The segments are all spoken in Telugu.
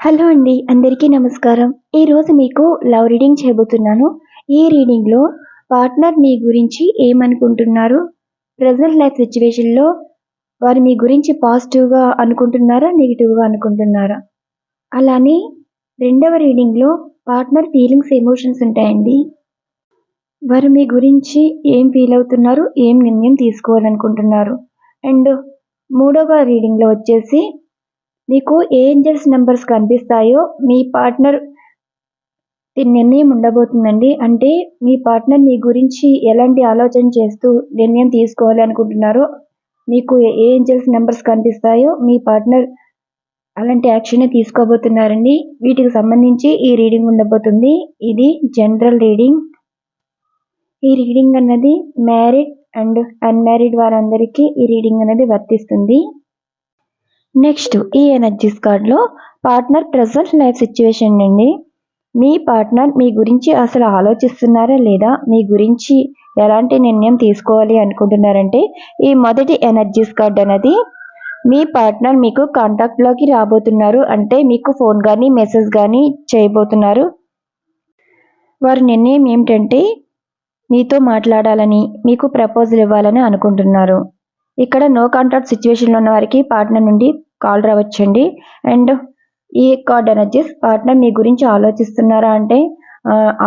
హలో అండి అందరికీ నమస్కారం. ఈరోజు మీకు లవ్ రీడింగ్ చేయబోతున్నాను. ఈ రీడింగ్లో పార్ట్నర్ మీ గురించి ఏమనుకుంటున్నారు? ప్రజెంట్ లైఫ్ సిచ్యువేషన్లో వారు మీ గురించి పాజిటివ్గా అనుకుంటున్నారా నెగిటివ్గా అనుకుంటున్నారా? అలానే రెండవ రీడింగ్లో పార్ట్నర్ ఫీలింగ్స్ ఎమోషన్స్ ఉంటాయండి. వారు మీ గురించి ఏం ఫీల్ అవుతున్నారు ఏం నిర్ణయం తీసుకోవాలనుకుంటున్నారు? అండ్ మూడవ రీడింగ్లో వచ్చేసి మీకు ఏ ఏంజల్స్ నెంబర్స్ కనిపిస్తాయో మీ పార్ట్నర్ నిర్ణయం ఉండబోతుందండి. అంటే మీ పార్ట్నర్ మీ గురించి ఎలాంటి ఆలోచన చేస్తూ నిర్ణయం తీసుకోవాలి అనుకుంటున్నారో మీకు ఏ ఏంజల్స్ నెంబర్స్ కనిపిస్తాయో మీ పార్ట్నర్ అలాంటి యాక్షన్ తీసుకోబోతున్నారండి. వీటికి సంబంధించి ఈ రీడింగ్ ఉండబోతుంది. ఇది జనరల్ రీడింగ్. ఈ రీడింగ్ అన్నది మ్యారీడ్ అండ్ అన్మ్యారీడ్ వారందరికీ ఈ రీడింగ్ అనేది వర్తిస్తుంది. నెక్స్ట్ ఈ ఎనర్జీస్ కార్డ్లో పార్ట్నర్ ప్రజెంట్ లైఫ్ సిచ్యువేషన్ అండి మీ పార్ట్నర్ మీ గురించి అసలు ఆలోచిస్తున్నారా లేదా? మీ గురించి ఎలాంటి నిర్ణయం తీసుకోవాలి అనుకుంటున్నారంటే ఈ మొదటి ఎనర్జీస్ కార్డ్ అనేది మీ పార్ట్నర్ మీకు కాంటాక్ట్లోకి రాబోతున్నారు. అంటే మీకు ఫోన్ కానీ మెసేజ్ కానీ చేయబోతున్నారు. వారి నిర్ణయం ఏమిటంటే మీతో మాట్లాడాలని మీకు ప్రపోజల్ ఇవ్వాలని అనుకుంటున్నారు. ఇక్కడ నో కాంట్రాక్ట్ సిచ్యువేషన్లో ఉన్న వారికి పార్ట్నర్ నుండి కాల్ రావచ్చండి. అండ్ ఈ కార్డ్ ఎనర్జీస్ పార్ట్నర్ మీ గురించి ఆలోచిస్తున్నారా అంటే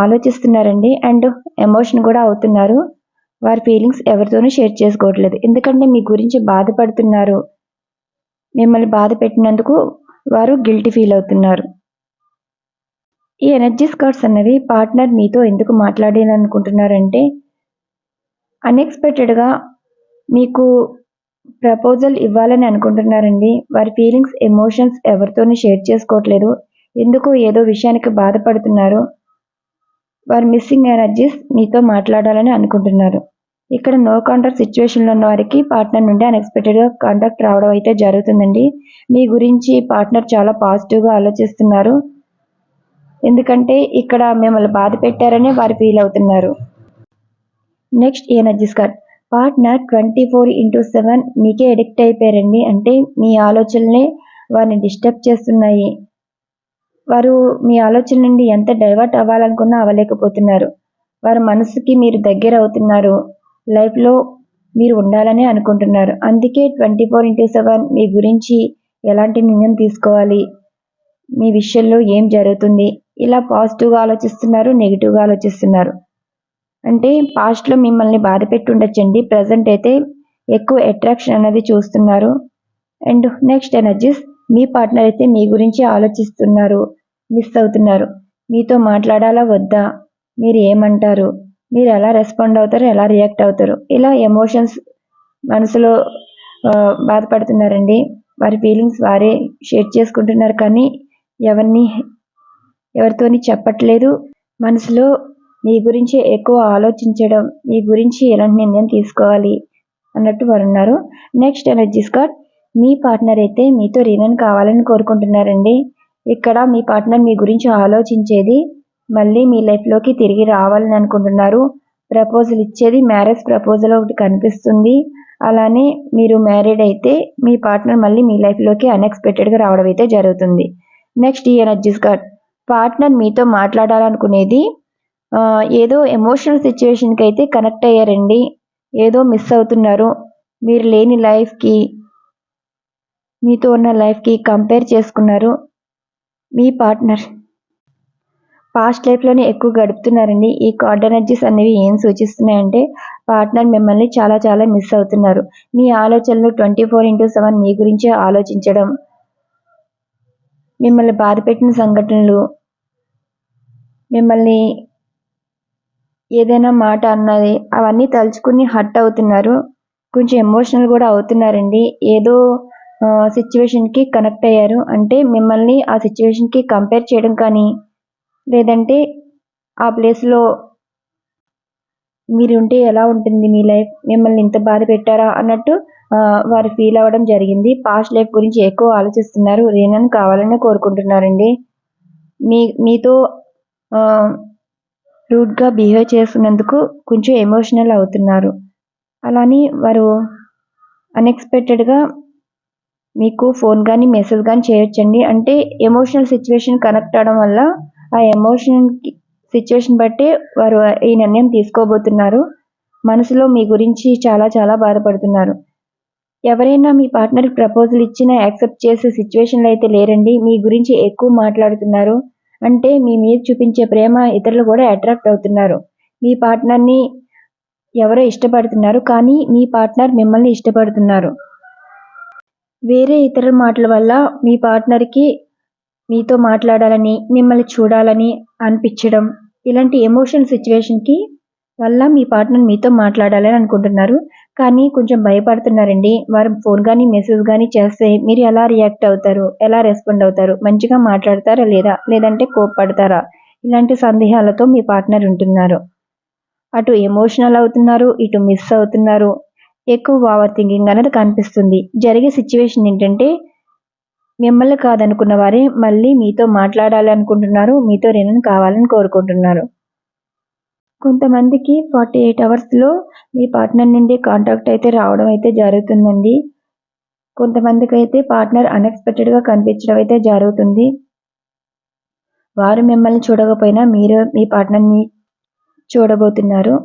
ఆలోచిస్తున్నారండి. అండ్ ఎమోషన్ కూడా అవుతున్నారు. వారి ఫీలింగ్స్ ఎవరితోనూ షేర్ చేసుకోవట్లేదు. ఎందుకంటే మీ గురించి బాధపడుతున్నారు. మిమ్మల్ని బాధ పెట్టినందుకు వారు గిల్టీ ఫీల్ అవుతున్నారు. ఈ ఎనర్జీస్ కార్డ్స్ అన్నవి పార్ట్నర్ మీతో ఎందుకు మాట్లాడాలనుకుంటున్నారంటే అన్ఎక్స్పెక్టెడ్గా మీకు ప్రపోజల్ ఇవ్వాలని అనుకుంటున్నారండి. వారి ఫీలింగ్స్ ఎమోషన్స్ ఎవరితోనూ షేర్ చేసుకోవట్లేదు. ఎందుకు ఏదో విషయానికి బాధపడుతున్నారు? వారి మిస్సింగ్ ఎనర్జీస్ మీతో మాట్లాడాలని అనుకుంటున్నారు. ఇక్కడ నో కాంటాక్ట్ సిచ్యువేషన్లో ఉన్న వారికి పార్ట్నర్ నుండి అన్ఎక్స్పెక్టెడ్గా కాంటాక్ట్ రావడం అయితే జరుగుతుందండి. మీ గురించి పార్ట్నర్ చాలా పాజిటివ్గా ఆలోచిస్తున్నారు. ఎందుకంటే ఇక్కడ మిమ్మల్ని బాధ పెట్టారని వారు ఫీల్ అవుతున్నారు. Next energies card partner twenty four into seven మీకే ఎడిక్ట్ అయిపోయారండి. అంటే మీ ఆలోచనలే వారిని డిస్టర్బ్ చేస్తున్నాయి. వారు మీ ఆలోచన నుండి ఎంత డైవర్ట్ అవ్వాలనుకున్నా అవ్వలేకపోతున్నారు. వారి మనసుకి మీరు దగ్గర అవుతున్నారు. లైఫ్లో మీరు ఉండాలని అనుకుంటున్నారు. అందుకే ట్వంటీ ఫోర్ ఇంటూ సెవెన్ మీ గురించి ఎలాంటి నిర్ణయం తీసుకోవాలి? మీ విషయంలో ఏం జరుగుతుంది? ఇలా పాజిటివ్గా ఆలోచిస్తున్నారు నెగిటివ్గా ఆలోచిస్తున్నారు. అంటే పాస్ట్లో మిమ్మల్ని బాధ పెట్టి ఉండొచ్చండి ప్రజెంట్ అయితే ఎక్కువ అట్రాక్షన్ అనేది చూస్తున్నారు. అండ్ నెక్స్ట్ ఎనర్జీస్ మీ పార్ట్నర్ అయితే మీ గురించి ఆలోచిస్తున్నారు. మిస్ అవుతున్నారు. మీతో మాట్లాడాలా వద్దా? మీరు ఏమంటారు? మీరు ఎలా రెస్పాండ్ అవుతారు? ఎలా రియాక్ట్ అవుతారు? ఇలా ఎమోషన్స్ మనసులో బాధపడుతున్నారండి. వారి ఫీలింగ్స్ వారే షేర్ చేసుకుంటున్నారు కానీ ఎవరిని ఎవరితోని చెప్పట్లేదు. మనసులో మీ గురించి ఎక్కువ ఆలోచించడం మీ గురించి ఎలాంటి నిర్ణయం తీసుకోవాలి అన్నట్టు వారు ఉన్నారు నెక్స్ట్ ఎనర్జీస్ కార్డ్ మీ పార్ట్నర్ అయితే మీతో రీనన్ కావాలని కోరుకుంటున్నారండి. ఇక్కడ మీ పార్ట్నర్ మీ గురించి ఆలోచించేది మళ్ళీ మీ లైఫ్లోకి తిరిగి రావాలని అనుకుంటున్నారు. ప్రపోజల్ ఇచ్చేది మ్యారేజ్ ప్రపోజల్ ఒకటి కనిపిస్తుంది. అలానే మీరు మ్యారీడ్ అయితే మీ పార్ట్నర్ మళ్ళీ మీ లైఫ్లోకి అన్ఎక్స్పెక్టెడ్గా రావడం అయితే జరుగుతుంది. నెక్స్ట్ ఈ ఎనర్జీస్ కార్డ్ పార్ట్నర్ మీతో మాట్లాడాలనుకునేది ఏదో ఎమోషనల్ సిచ్యువేషన్కి అయితే కనెక్ట్ అయ్యారండి. ఏదో మిస్ అవుతున్నారు. మీరు లేని లైఫ్కి మీతో ఉన్న లైఫ్కి కంపేర్ చేసుకున్నారు. మీ పార్ట్నర్ పాస్ట్ లైఫ్లోనే ఎక్కువ గడుపుతున్నారండి. ఈ కార్డ్ ఎనర్జీస్ అనేవి ఏం సూచిస్తున్నాయంటే పార్ట్నర్ మిమ్మల్ని చాలా చాలా మిస్ అవుతున్నారు. మీ ఆలోచనలు ట్వంటీ ఫోర్ ఇంటూ సెవెన్ మీ గురించే ఆలోచించడం మిమ్మల్ని బాధపెట్టిన సంఘటనలు మిమ్మల్ని ఏదైనా మాట అన్నది అవన్నీ తలుచుకుని హర్ట్ అవుతున్నారు. కొంచెం ఎమోషనల్ కూడా అవుతున్నారండి. ఏదో సిచ్యువేషన్కి కనెక్ట్ అయ్యారు. అంటే మిమ్మల్ని ఆ సిచ్యువేషన్కి కంపేర్ చేయడం కానీ లేదంటే ఆ ప్లేస్లో మీరు ఉంటే ఎలా ఉంటుంది మీ లైఫ్? మిమ్మల్ని ఇంత బాధ పెట్టారా? అన్నట్టు వారు ఫీల్ అవ్వడం జరిగింది. పాస్ట్ లైఫ్ గురించి ఎక్కువ ఆలోచిస్తున్నారు. రీనన్ కావాలని కోరుకుంటున్నారండి. మీ మీతో రూడ్గా బిహేవ్ చేస్తున్నందుకు కొంచెం ఎమోషనల్ అవుతున్నారు. అలాని వారు అన్ఎక్స్పెక్టెడ్గా మీకు ఫోన్ కానీ మెసేజ్ కానీ చేయొచ్చండి. అంటే ఎమోషనల్ సిచ్యువేషన్ కనెక్ట్ అవడం వల్ల ఆ ఎమోషన్ సిచ్యువేషన్ బట్టే వారు ఈ నిర్ణయం తీసుకోబోతున్నారు. మనసులో మీ గురించి చాలా చాలా బాధపడుతున్నారు. ఎవరైనా మీ పార్ట్నర్ ప్రపోజల్ ఇచ్చినా యాక్సెప్ట్ చేసే సిచ్యువేషన్లో అయితే లేరండి. మీ గురించి ఎక్కువ మాట్లాడుతున్నారు. అంటే మీ మీద చూపించే ప్రేమ ఇతరులు కూడా అట్రాక్ట్ అవుతున్నారు. మీ పార్ట్నర్ని ఎవరో ఇష్టపడుతున్నారు కానీ మీ పార్ట్నర్ మిమ్మల్ని ఇష్టపడుతున్నారు. వేరే ఇతరుల మాటల వల్ల మీ పార్ట్నర్కి మీతో మాట్లాడాలని మిమ్మల్ని చూడాలని అనిపించడం ఇలాంటి ఎమోషనల్ సిచ్యువేషన్కి వల్ల మీ పార్ట్నర్ మీతో మాట్లాడాలని అనుకుంటున్నారు. కానీ కొంచెం భయపడుతున్నారండి. వారు ఫోన్ కానీ మెసేజ్ కానీ చేస్తే మీరు ఎలా రియాక్ట్ అవుతారు? ఎలా రెస్పాండ్ అవుతారు? మంచిగా మాట్లాడతారా లేదా? లేదంటే కోప్పడతారా? ఇలాంటి సందేహాలతో మీ పార్ట్నర్ ఉంటున్నారు. అటు ఎమోషనల్ అవుతున్నారు ఇటు మిస్ అవుతున్నారు. ఎక్కువ ఓవర్ థింకింగ్ అనేది కనిపిస్తుంది. జరిగే సిచ్యువేషన్ ఏంటంటే మిమ్మల్ని కాదనుకున్న వారే మళ్ళీ మీతో మాట్లాడాలి అనుకుంటున్నారు మీతో రినన్ కావాలని కోరుకుంటున్నారు. కొంతమందికి ఫార్టీ ఎయిట్ అవర్స్లో మీ పార్ట్నర్ నుండి కాంటాక్ట్ అయితే రావడం అయితే జరుగుతుందండి. కొంతమందికి అయితే పార్ట్నర్ అన్ఎక్స్పెక్టెడ్గా కనిపించడం అయితే జరుగుతుంది. వారు మిమ్మల్ని చూడకపోయినా మీరు మీ పార్ట్నర్ని చూడబోతున్నారు.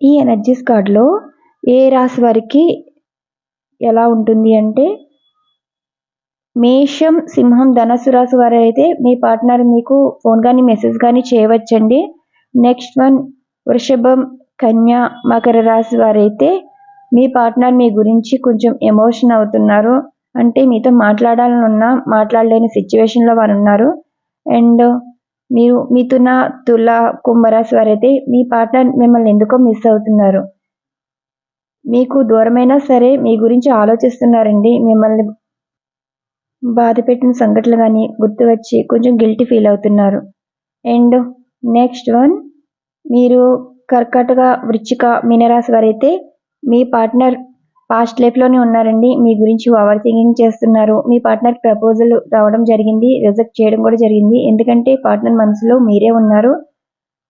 ఈ ఎనర్జీస్ కార్డ్లో ఏ రాశి వారికి ఎలా ఉంటుంది అంటే మేషం సింహం ధనస్సు రాశి వారు అయితే మీ పార్ట్నర్ మీకు ఫోన్ కానీ మెసేజ్ కానీ చేయవచ్చండి. నెక్స్ట్ వన్ వృషభం కన్య మకర రాశి వారైతే మీ పార్ట్నర్ మీ గురించి కొంచెం ఎమోషన్ అవుతున్నారు. అంటే మీతో మాట్లాడాలని ఉన్నా మాట్లాడలేని సిచ్యువేషన్లో వారు ఉన్నారు. అండ్ మీరు మిథున తుల కుంభరాశి వారైతే మీ పార్ట్నర్ మిమ్మల్ని ఎందుకో మిస్ అవుతున్నారు. మీకు దూరమైనా సరే మీ గురించి ఆలోచిస్తున్నారండి. మిమ్మల్ని బాధపెట్టిన సంఘటనలు కానీ గుర్తు వచ్చి కొంచెం గిల్టీ ఫీల్ అవుతున్నారు. అండ్ నెక్స్ట్ వన్ మీరు కర్కటక వృచ్చిక మీనరాశి వారైతే మీ పార్ట్నర్ పాస్ట్ లైఫ్లోనే ఉన్నారండి. మీ గురించి ఓవర్ థింకింగ్ చేస్తున్నారు. మీ పార్ట్నర్ ప్రపోజల్ రావడం జరిగింది. రిజెక్ట్ చేయడం కూడా జరిగింది. ఎందుకంటే పార్ట్నర్ మనసులో మీరే ఉన్నారు.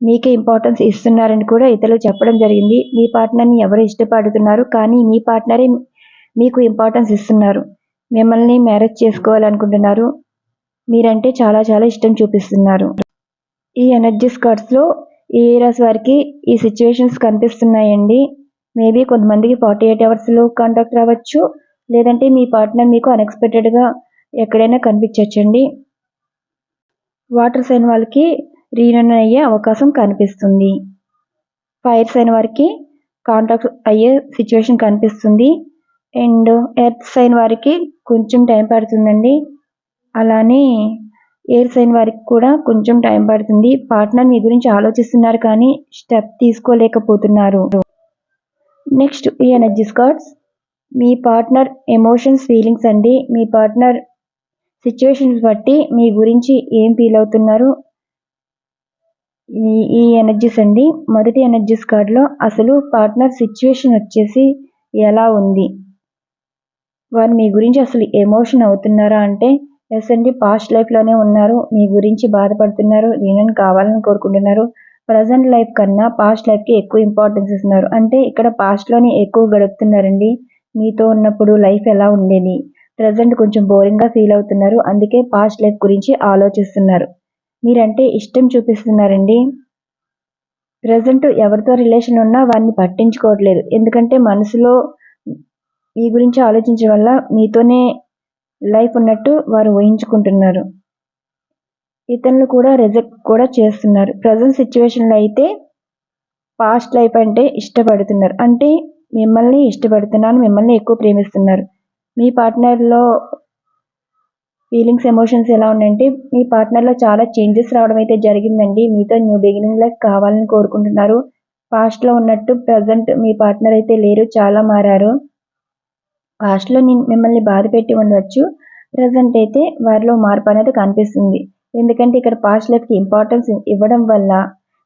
మీకే ఇంపార్టెన్స్ ఇస్తున్నారని కూడా ఇతరులు చెప్పడం జరిగింది. మీ పార్ట్నర్ని ఎవరు ఇష్టపడుతున్నారు? కానీ మీ పార్ట్నరే మీకు ఇంపార్టెన్స్ ఇస్తున్నారు. మిమ్మల్ని మ్యారేజ్ చేసుకోవాలనుకుంటున్నారు. మీరంటే చాలా చాలా ఇష్టం చూపిస్తున్నారు. ఈ ఎనర్జీస్ కార్డ్స్లో ఈ ఏరియాస్ వారికి ఈ సిచ్యువేషన్స్ కనిపిస్తున్నాయండి. మేబీ కొంతమందికి ఫార్టీ ఎయిట్ అవర్స్లో కాంటాక్ట్ రావచ్చు. లేదంటే మీ పార్ట్నర్ మీకు అన్ఎక్స్పెక్టెడ్గా ఎక్కడైనా కనిపించవచ్చండి వాటర్ సైన్ వాళ్ళకి రీయూనియన్ అయ్యే అవకాశం కనిపిస్తుంది. ఫైర్ సైన్ వారికి కాంటాక్ట్ అయ్యే సిచ్యువేషన్ కనిపిస్తుంది. అండ్ ఎర్త్ సైన్ వారికి కొంచెం టైం పడుతుందండి. అలానే ఎయిర్ సైన్ వారికి కూడా కొంచెం టైం పడుతుంది. పార్ట్నర్ మీ గురించి ఆలోచిస్తున్నారు కానీ స్టెప్ తీసుకోలేకపోతున్నారు. నెక్స్ట్ ఈ ఎనర్జీస్ కార్డ్స్ మీ పార్ట్నర్ ఎమోషన్స్ ఫీలింగ్స్ అండి. మీ పార్ట్నర్ సిచ్యువేషన్స్ బట్టి మీ గురించి ఏం ఫీల్ అవుతున్నారు? ఈ ఎనర్జీస్ అండి. మొదటి ఎనర్జీస్ కార్డులో అసలు పార్ట్నర్ సిచ్యువేషన్ వచ్చేసి ఎలా ఉంది? వారు మీ గురించి అసలు ఎమోషన్ అవుతున్నారా అంటే ఎస్ అండి పాస్ట్ లైఫ్లోనే ఉన్నారు మీ గురించి బాధపడుతున్నారు నేను కావాలని కోరుకుంటున్నారు ప్రజెంట్ లైఫ్ కన్నా పాస్ట్ లైఫ్కి ఎక్కువ ఇంపార్టెన్స్ ఇస్తున్నారు. అంటే ఇక్కడ పాస్ట్లోనే ఎక్కువ గడుపుతున్నారండి మీతో ఉన్నప్పుడు లైఫ్ ఎలా ఉండేది ప్రజెంట్ కొంచెం బోరింగ్గా ఫీల్ అవుతున్నారు అందుకే పాస్ట్ లైఫ్ గురించి ఆలోచిస్తున్నారు. మీరంటే ఇష్టం చూపిస్తున్నారండి. ప్రజెంట్ ఎవరితో రిలేషన్ ఉన్నా వారిని పట్టించుకోవట్లేదు ఎందుకంటే మనసులో మీ గురించి ఆలోచించడం వల్ల మీతోనే లైఫ్ ఉన్నట్టు వారు ఊహించుకుంటున్నారు. ఇతరులు కూడా రిజెక్ట్ కూడా చేస్తున్నారు. ప్రజెంట్ సిచ్యువేషన్లో అయితే పాస్ట్ లైఫ్ అంటే ఇష్టపడుతున్నారు. అంటే మిమ్మల్ని ఇష్టపడుతున్నాను మిమ్మల్ని ఎక్కువ ప్రేమిస్తున్నారు. మీ పార్ట్నర్లో ఫీలింగ్స్ ఎమోషన్స్ ఎలా ఉన్నాయంటే మీ పార్ట్నర్లో చాలా చేంజెస్ రావడం అయితే జరిగిందండి. మీతో న్యూ బిగినింగ్ లైఫ్ కావాలని కోరుకుంటున్నారు. పాస్ట్లో ఉన్నట్టు ప్రజెంట్ మీ పార్ట్నర్ అయితే లేరు చాలా మారారు. పాస్ట్లో మిమ్మల్ని బాధ పెట్టి ఉండవచ్చు ప్రజెంట్ అయితే వారిలో మార్పు అనేది కనిపిస్తుంది. ఎందుకంటే ఇక్కడ పాస్ట్ లైఫ్కి ఇంపార్టెన్స్ ఇవ్వడం వల్ల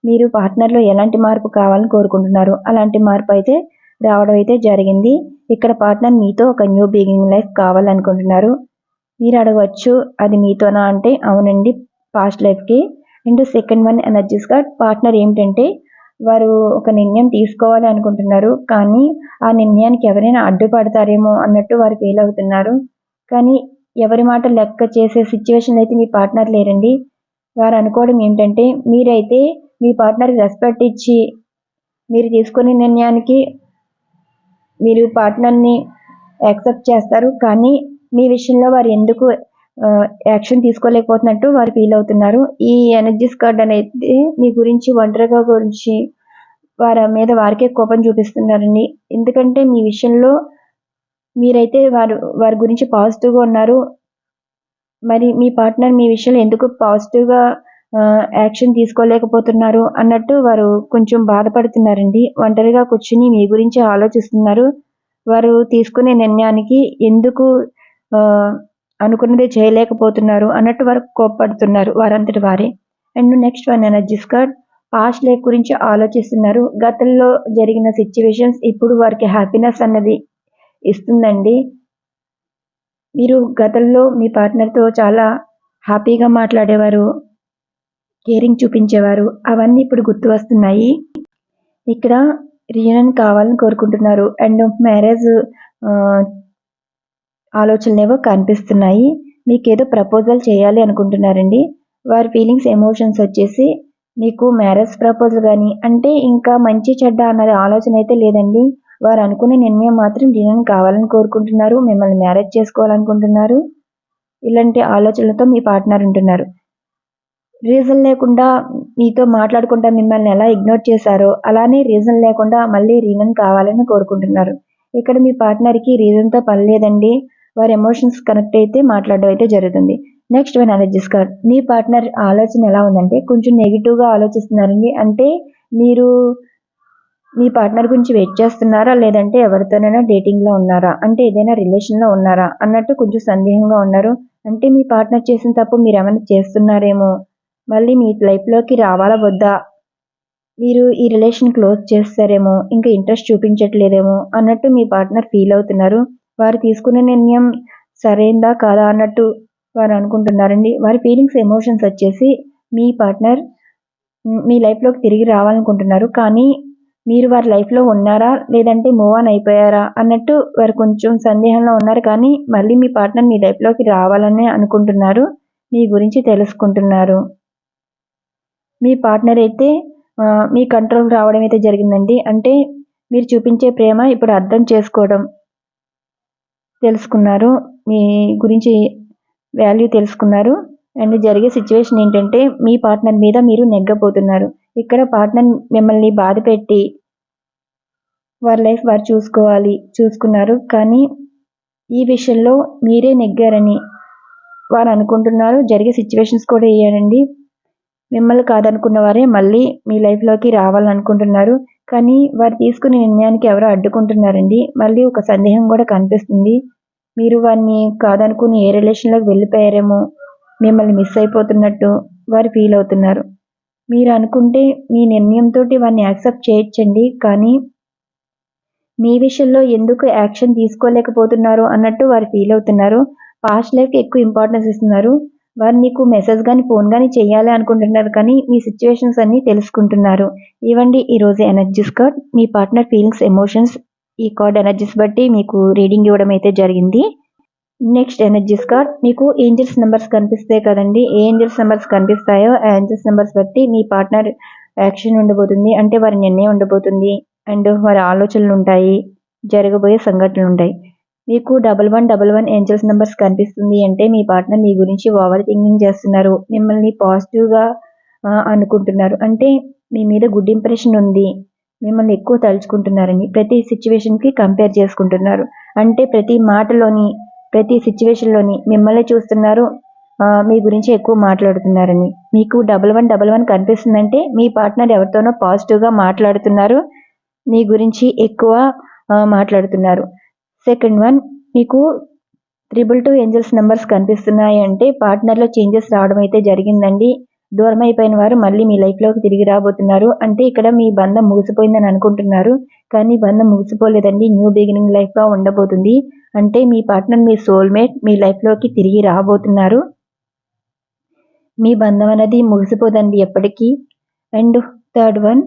మీరు పార్ట్నర్లో ఎలాంటి మార్పు కావాలని కోరుకుంటున్నారు? అలాంటి మార్పు అయితే రావడం అయితే జరిగింది. ఇక్కడ పార్ట్నర్ మీతో ఒక న్యూ బిగినింగ్ లైఫ్ కావాలనుకుంటున్నారు. మీరు అడగవచ్చు అది మీతోనా అంటే అవునండి పాస్ట్ లైఫ్కి అండ్ సెకండ్ వన్ ఎనర్జీస్గా పార్ట్నర్ ఏమిటంటే వారు ఒక నిర్ణయం తీసుకోవాలి అనుకుంటున్నారు. కానీ ఆ నిర్ణయానికి ఎవరైనా అడ్డుపడతారేమో అన్నట్టు వారు ఫీల్ అవుతున్నారు. కానీ ఎవరి మాట లెక్క చేసే సిచ్యువేషన్ అయితే మీ పార్ట్నర్ లేరండి. వారు అనుకోవడం ఏంటంటే మీరైతే మీ పార్ట్నర్కి రెస్పెక్ట్ ఇచ్చి మీరు తీసుకునే నిర్ణయానికి మీరు పార్ట్నర్ని యాక్సెప్ట్ చేస్తారు. కానీ మీ విషయంలో వారు ఎందుకు యాక్షన్ తీసుకోలేకపోతున్నట్టు వారు ఫీల్ అవుతున్నారు. ఈ ఎనర్జీస్ కార్డ్ అనేది మీ గురించి ఒంటరిగా గురించి వారి మీద వారికే కోపం చూపిస్తున్నారండి. ఎందుకంటే మీ విషయంలో మీరైతే వారు వారి గురించి పాజిటివ్గా ఉన్నారు. మరి మీ పార్ట్నర్ మీ విషయంలో ఎందుకు పాజిటివ్గా యాక్షన్ తీసుకోలేకపోతున్నారు అన్నట్టు వారు కొంచెం బాధపడుతున్నారండి. ఒంటరిగా కూర్చుని మీ గురించి ఆలోచిస్తున్నారు. వారు తీసుకునే నిర్ణయానికి ఎందుకు అనుకున్నది చేయలేకపోతున్నారు అన్నట్టు వరకు కోప్పడుతున్నారు. వారంతటి వారే. And next one energies card past life గురించి ఆలోచిస్తున్నారు. గతంలో జరిగిన సిచ్యువేషన్స్ ఇప్పుడు వారికి హ్యాపీనెస్ అన్నది ఇస్తుందండి. మీరు గతంలో మీ పార్ట్నర్తో చాలా హ్యాపీగా మాట్లాడేవారు కేరింగ్ చూపించేవారు. అవన్నీ ఇప్పుడు గుర్తు వస్తున్నాయి. ఇక్కడ రీయూనియన్ కావాలని కోరుకుంటున్నారు. అండ్ మ్యారేజ్ ఆలోచనలు ఏవో కనిపిస్తున్నాయి. మీకు ఏదో ప్రపోజల్ చేయాలి అనుకుంటున్నారండి. వారి ఫీలింగ్స్ ఎమోషన్స్ వచ్చేసి మీకు మ్యారేజ్ ప్రపోజల్ కానీ అంటే ఇంకా మంచి చెడ్డ అన్నది ఆలోచన అయితే లేదండి. వారు అనుకునే నిర్ణయం మాత్రం రీయూనియన్ కావాలని కోరుకుంటున్నారు. మిమ్మల్ని మ్యారేజ్ చేసుకోవాలనుకుంటున్నారు. ఇలాంటి ఆలోచనలతో మీ పార్ట్నర్ ఉంటున్నారు. రీజన్ లేకుండా మీతో మాట్లాడుకుంటా మిమ్మల్ని ఎలా ఇగ్నోర్ చేశారో అలానే రీజన్ లేకుండా మళ్ళీ రీజన్ కావాలని కోరుకుంటున్నారు. ఇక్కడ మీ పార్ట్నర్కి రీజన్తో పని లేదండి. వారి ఎమోషన్స్ కనెక్ట్ అయితే మాట్లాడడం అయితే జరుగుతుంది. నెక్స్ట్ వన్ అలర్జీస్ కార్డ్ మీ పార్ట్నర్ ఆలోచన ఎలా ఉందంటే కొంచెం నెగిటివ్గా ఆలోచిస్తున్నారండి అంటే మీరు మీ పార్ట్నర్ గురించి వెయిట్ చేస్తున్నారా? లేదంటే ఎవరితోనైనా డేటింగ్లో ఉన్నారా? అంటే ఏదైనా రిలేషన్లో ఉన్నారా? అన్నట్టు కొంచెం సందేహంగా ఉన్నారు. అంటే మీ పార్ట్నర్ చేసిన తప్పు మీరు ఏమైనా చేస్తున్నారేమో? మళ్ళీ మీ లైఫ్లోకి రావాలా వద్దా? మీరు ఈ రిలేషన్ క్లోజ్ చేస్తారేమో? ఇంకా ఇంట్రెస్ట్ చూపించట్లేదేమో? అన్నట్టు మీ పార్ట్నర్ ఫీల్ అవుతున్నారు. వారు తీసుకునే నిర్ణయం సరైందా కాదా అన్నట్టు వారు అనుకుంటున్నారండి. వారి ఫీలింగ్స్ ఎమోషన్స్ వచ్చేసి మీ పార్ట్నర్ మీ లైఫ్లోకి తిరిగి రావాలనుకుంటున్నారు. కానీ మీరు వారి లైఫ్లో ఉన్నారా? లేదంటే మూవ్ ఆన్ అయిపోయారా? అన్నట్టు వారు కొంచెం సందేహంలో ఉన్నారు. కానీ మళ్ళీ మీ పార్ట్నర్ మీ లైఫ్లోకి రావాలని అనుకుంటున్నారు. మీ గురించి తెలుసుకుంటున్నారు. మీ పార్ట్నర్ అయితే మీ కంట్రోల్ రావడం అయితే జరిగిందండి. అంటే మీరు చూపించే ప్రేమ ఇప్పుడు అర్థం చేసుకోవడం. తెలుసుకున్నారు మీ గురించి వాల్యూ తెలుసుకున్నారు. అండ్ జరిగే సిచ్యువేషన్ ఏంటంటే మీ పార్ట్నర్ మీద మీరు నెగ్గపోతున్నారు ఇక్కడ పార్ట్నర్ మిమ్మల్ని బాధ పెట్టి వారి లైఫ్ వారు చూసుకోవాలి చూసుకున్నారు. కానీ ఈ విషయంలో మీరే నెగ్గారని వారు అనుకుంటున్నారు. జరిగే సిచ్యువేషన్స్ కూడా వేయాలండి మిమ్మల్ని కాదనుకున్న వారే మళ్ళీ మీ లైఫ్లోకి రావాలనుకుంటున్నారు. కానీ వారు తీసుకునే నిర్ణయానికి ఎవరో అడ్డుకుంటున్నారండి. మళ్ళీ ఒక సందేహం కూడా కనిపిస్తుంది. మీరు వారిని కాదనుకుని ఏ రిలేషన్లోకి వెళ్ళిపోయారేమో మిమ్మల్ని మిస్ అయిపోతున్నట్టు వారు ఫీల్ అవుతున్నారు. మీరు అనుకుంటే మీ నిర్ణయంతో వారిని యాక్సెప్ట్ చేయొచ్చండి. కానీ మీ విషయంలో ఎందుకు యాక్షన్ తీసుకోలేకపోతున్నారు అన్నట్టు వారు ఫీల్ అవుతున్నారు. పాస్ట్ లైఫ్కి ఎక్కువ ఇంపార్టెన్స్ ఇస్తున్నారు. వారు మీకు మెసేజ్ కానీ ఫోన్ కానీ చేయాలి అనుకుంటున్నారు కానీ మీ సిచ్యువేషన్స్ అన్నీ తెలుసుకుంటున్నారు. ఇవ్వండి ఈరోజు ఎనర్జీస్ కార్డ్ మీ పార్ట్నర్ ఫీలింగ్స్ ఎమోషన్స్ ఈ కార్డ్ ఎనర్జీస్ బట్టి మీకు రీడింగ్ ఇవ్వడం అయితే జరిగింది. నెక్స్ట్ ఎనర్జీస్ కార్డ్ మీకు ఏంజల్స్ నెంబర్స్ కనిపిస్తాయి కదండి. ఏ ఏంజల్స్ నెంబర్స్ కనిపిస్తాయో ఆ ఏంజల్స్ నెంబర్స్ బట్టి మీ పార్ట్నర్ యాక్షన్ ఉండబోతుంది. అంటే వారి నిర్ణయం ఉండబోతుంది. అండ్ వారి ఆలోచనలు ఉంటాయి. జరగబోయే సంఘటనలు ఉంటాయి. మీకు double one double one angels numbers కనిపిస్తుంది అంటే మీ పార్ట్నర్ మీ గురించి ఓవర్ థింకింగ్ చేస్తున్నారు మిమ్మల్ని పాజిటివ్గా అనుకుంటున్నారు. అంటే మీ మీద గుడ్ ఇంప్రెషన్ ఉంది మిమ్మల్ని ఎక్కువ తలుచుకుంటున్నారని ప్రతి సిచ్యువేషన్కి కంపేర్ చేసుకుంటున్నారు. అంటే ప్రతి మాటలోని ప్రతి సిచ్యువేషన్లోని మిమ్మల్ని చూస్తున్నారు మీ గురించి ఎక్కువ మాట్లాడుతున్నారని. మీకు డబల్ వన్ డబల్ వన్ కనిపిస్తుందంటే మీ పార్ట్నర్ ఎవరితోనో పాజిటివ్గా మాట్లాడుతున్నారు మీ గురించి ఎక్కువ మాట్లాడుతున్నారు. సెకండ్ వన్ మీకు త్రిబుల్ టూ ఏంజల్స్ నెంబర్స్ కనిపిస్తున్నాయి అంటే పార్ట్నర్లో చేంజెస్ రావడం అయితే జరిగిందండి. దూరం అయిపోయిన వారు మళ్ళీ మీ లైఫ్లోకి తిరిగి రాబోతున్నారు. అంటే ఇక్కడ మీ బంధం ముగిసిపోయిందని అనుకుంటున్నారు. కానీ బంధం ముగిసిపోలేదండి. న్యూ బిగినింగ్ లైఫ్గా ఉండబోతుంది. అంటే మీ పార్ట్నర్ మీ సోల్మేట్ మీ లైఫ్లోకి తిరిగి రాబోతున్నారు. మీ బంధం అనేది ముగిసిపోదండి ఎప్పటికీ. అండ్ థర్డ్ వన్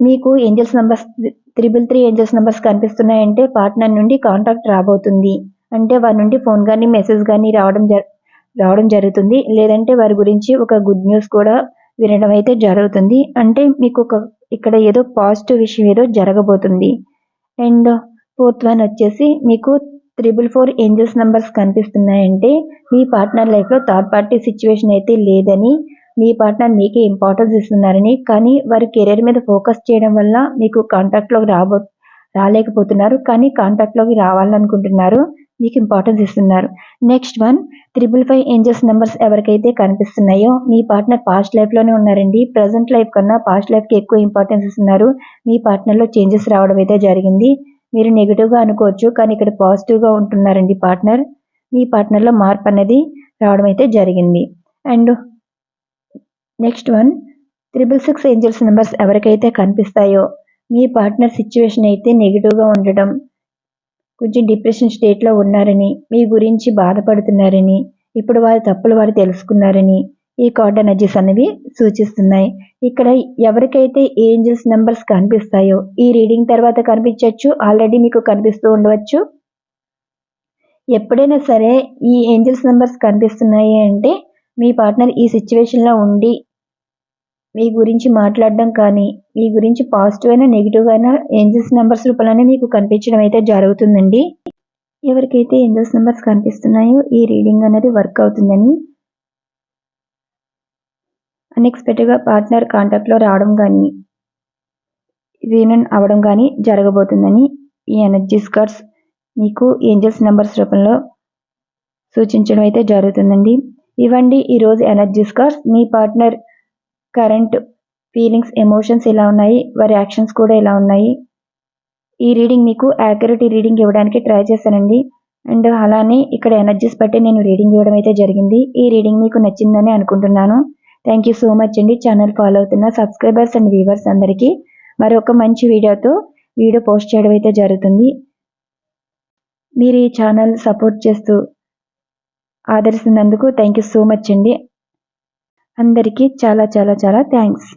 మీకు angels numbers triple three angels numbers కనిపిస్తున్నాయంటే partner నుండి కాంటాక్ట్ రాబోతుంది. అంటే వారి నుండి ఫోన్ కానీ మెసేజ్ కానీ రావడం జ రావడం జరుగుతుంది. లేదంటే వారి గురించి ఒక గుడ్ న్యూస్ కూడా వినడం అయితే జరుగుతుంది. అంటే మీకు ఒక ఇక్కడ ఏదో పాజిటివ్ విషయం ఏదో జరగబోతుంది. అండ్ ఫోర్త్ వన్ వచ్చేసి మీకు త్రిబుల్ ఫోర్ ఏంజల్స్ నెంబర్స్ కనిపిస్తున్నాయంటే మీ పార్ట్నర్ లైఫ్లో థర్డ్ పార్టీ సిచ్యువేషన్ అయితే లేదని మీ పార్ట్నర్ మీకే ఇంపార్టెన్స్ ఇస్తున్నారని కానీ వారి కెరీర్ మీద ఫోకస్ చేయడం వల్ల మీకు కాంటాక్ట్లోకి రాబో రాలేకపోతున్నారు. కానీ కాంటాక్ట్లోకి రావాలనుకుంటున్నారు. మీకు ఇంపార్టెన్స్ ఇస్తున్నారు. Next one triple five angels numbers ఎవరికైతే కనిపిస్తున్నాయో మీ పార్ట్నర్ పాస్ట్ లైఫ్లోనే ఉన్నారండి. ప్రజెంట్ లైఫ్ కన్నా పాస్ట్ లైఫ్కి ఎక్కువ ఇంపార్టెన్స్ ఇస్తున్నారు. మీ పార్ట్నర్లో చేంజెస్ రావడం అయితే జరిగింది. మీరు నెగిటివ్గా అనుకోవచ్చు కానీ ఇక్కడ పాజిటివ్గా ఉంటున్నారండి పార్ట్నర్ మీ పార్ట్నర్లో మార్పు అనేది రావడం అయితే జరిగింది. And next one triple six angels numbers ఎవరికైతే కనిపిస్తాయో మీ పార్ట్నర్ సిచ్యువేషన్ అయితే నెగిటివ్గా ఉండడం కొంచెం డిప్రెషన్ స్టేట్లో ఉన్నారని మీ గురించి బాధపడుతున్నారని ఇప్పుడు వారి తప్పులు వారు తెలుసుకున్నారని ఈ కార్డ్ ఎనర్జీస్ అనేవి సూచిస్తున్నాయి. ఇక్కడ ఎవరికైతే ఏంజల్స్ నెంబర్స్ కనిపిస్తాయో ఈ రీడింగ్ తర్వాత కనిపించవచ్చు ఆల్రెడీ మీకు కనిపిస్తూ ఉండవచ్చు. ఎప్పుడైనా సరే ఈ ఏంజల్స్ నెంబర్స్ కనిపిస్తున్నాయి అంటే మీ పార్ట్నర్ ఈ సిచ్యువేషన్లో ఉండి మీ గురించి మాట్లాడడం కానీ మీ గురించి పాజిటివ్ అయినా నెగిటివ్ అయినా ఏంజల్స్ నెంబర్స్ రూపంలోనే మీకు కనిపించడం అయితే జరుగుతుందండి. ఎవరికైతే ఏంజల్స్ నెంబర్స్ కనిపిస్తున్నాయో ఈ రీడింగ్ అనేది వర్క్ అవుతుందని అన్ఎక్స్పెక్టెడ్గా పార్ట్నర్ కాంటాక్ట్లో రావడం కానీ రీనన్ అవ్వడం కానీ జరగబోతుందని ఈ ఎనర్జీస్ కార్డ్స్ మీకు ఏంజల్స్ నెంబర్స్ రూపంలో సూచించడం అయితే జరుగుతుందండి. ఇవ్వండి ఈరోజు ఎనర్జీస్ కార్డ్స్ మీ పార్ట్నర్ కరెంట్ ఫీలింగ్స్ ఎమోషన్స్ ఎలా ఉన్నాయి వారి యాక్షన్స్ కూడా ఎలా ఉన్నాయి. ఈ రీడింగ్ మీకు యాక్యురేట్ రీడింగ్ ఇవ్వడానికి ట్రై చేశానండి. అండ్ అలానే ఇక్కడ ఎనర్జీస్ బట్టి నేను రీడింగ్ ఇవ్వడం అయితే జరిగింది. ఈ రీడింగ్ మీకు నచ్చిందని అనుకుంటున్నాను. థ్యాంక్ యూ సో మచ్ అండి. ఛానల్ ఫాలో అవుతున్న సబ్స్క్రైబర్స్ అండ్ వ్యూవర్స్ అందరికీ మరొక మంచి వీడియోతో వీడియో పోస్ట్ చేయడం అయితే జరుగుతుంది. మీరు ఈ ఛానల్ సపోర్ట్ చేస్తూ ఆదరిస్తున్నందుకు థ్యాంక్ యూ సో మచ్ అండి. అందరికీ చాలా చాలా చాలా థ్యాంక్స్.